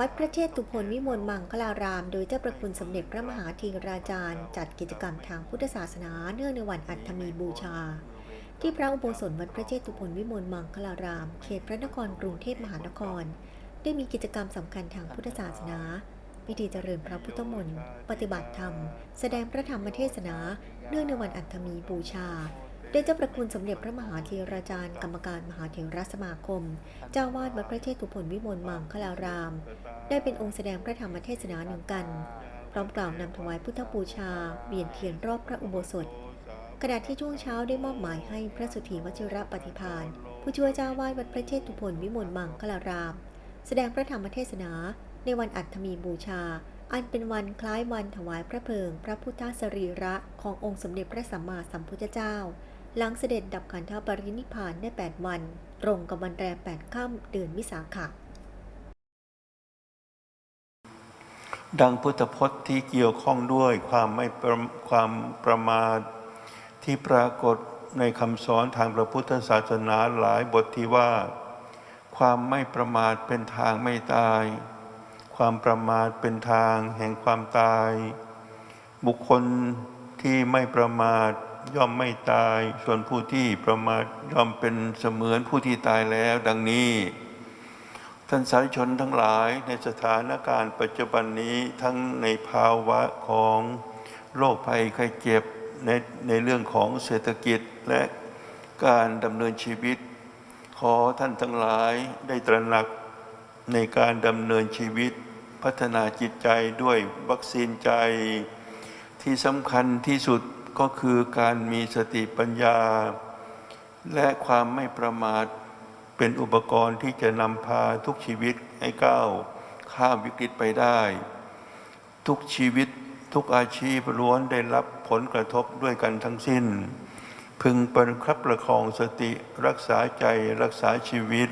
วัดพระเชตุพนวิมลมังคลาราม โดยเจ้าประคุณสมเด็จพระมหาธีราจารย์ จัดกิจกรรมทางพุทธศาสนาเนื่องในวันอัฐมีบูชา ที่พระอุโบสถวัดพระเชตุพนวิมลมังคลาราม เขตพระนครกรุงเทพมหานคร ได้มีกิจกรรมสำคัญทางพุทธศาสนาพิธีเจริญพระพุทธมนต์ ปฏิบัติธรรม แสดงพระธรรมเทศนา เนื่องในวันอัฐมีบูชา ได้เจ้าประคุณสมเด็จพระมหาธีราจารย์ กรรมการมหาเถรสมาคม เจ้าวาดวัดพระเชตุพนวิมลมังคลาราม ได้เป็นองค์แสดงพระธรรมเทศนาหนึ่งกัน พร้อมกล่าวนำถวายพุทธบูชาเวียนเทียนรอบพระอุโบสถขณะที่ช่วงเช้าได้มอบหมายให้พระสุธีวชิระปฏิพานผู้ช่วยเจ้าวาดวัดพระเชตุพนวิมลมังคลาราม แสดงพระธรรมเทศนาในวันอัฐมีบูชา อันเป็นวันคล้ายวันถวายพระเพลิง พระพุทธสรีระขององค์สมเด็จพระสัมมาสัมพุทธเจ้า หลังเสด็จดับขันธปรินิพพานได้ 8 วัน ตรงกับวันแรม8ค่ำเดือนวิสาขะดังพุทธพจน์ที่เกี่ยวข้องด้วยความไม่ความประมาทที่ปรากฏในคำสอนทางพระพุทธศาสนาหลายบทที่ว่า ความไม่ประมาทเป็นทางไม่ตาย ความประมาทเป็นทางแห่งความตาย บุคคลที่ไม่ประมาท ย่อมไม่ตาย ส่วนผู้ที่ประมาทย่อมเป็นเสมือนผู้ที่ตายแล้ว ดังนี้ ท่านสาธุชนทั้งหลายในสถานการณ์ปัจจุบันนี้ทั้งในภาวะของโรคภัยไข้เจ็บในในเรื่องของเศรษฐกิจและการดำเนินชีวิต ขอท่านทั้งหลายได้ตระหนักในการดำเนินชีวิต พัฒนาจิตใจด้วยวัคซีนใจที่สำคัญที่สุด ก็คือการมีสติปัญญา และความไม่ประมาทเป็นอุปกรณ์ที่จะนำพาทุกชีวิตให้ก้าวข้ามวิกฤตไปได้ ทุกชีวิตทุกอาชีพล้วนได้รับผลกระทบด้วยกันทั้งสิ้น พึงประครับประคองสติรักษาใจรักษาชีวิต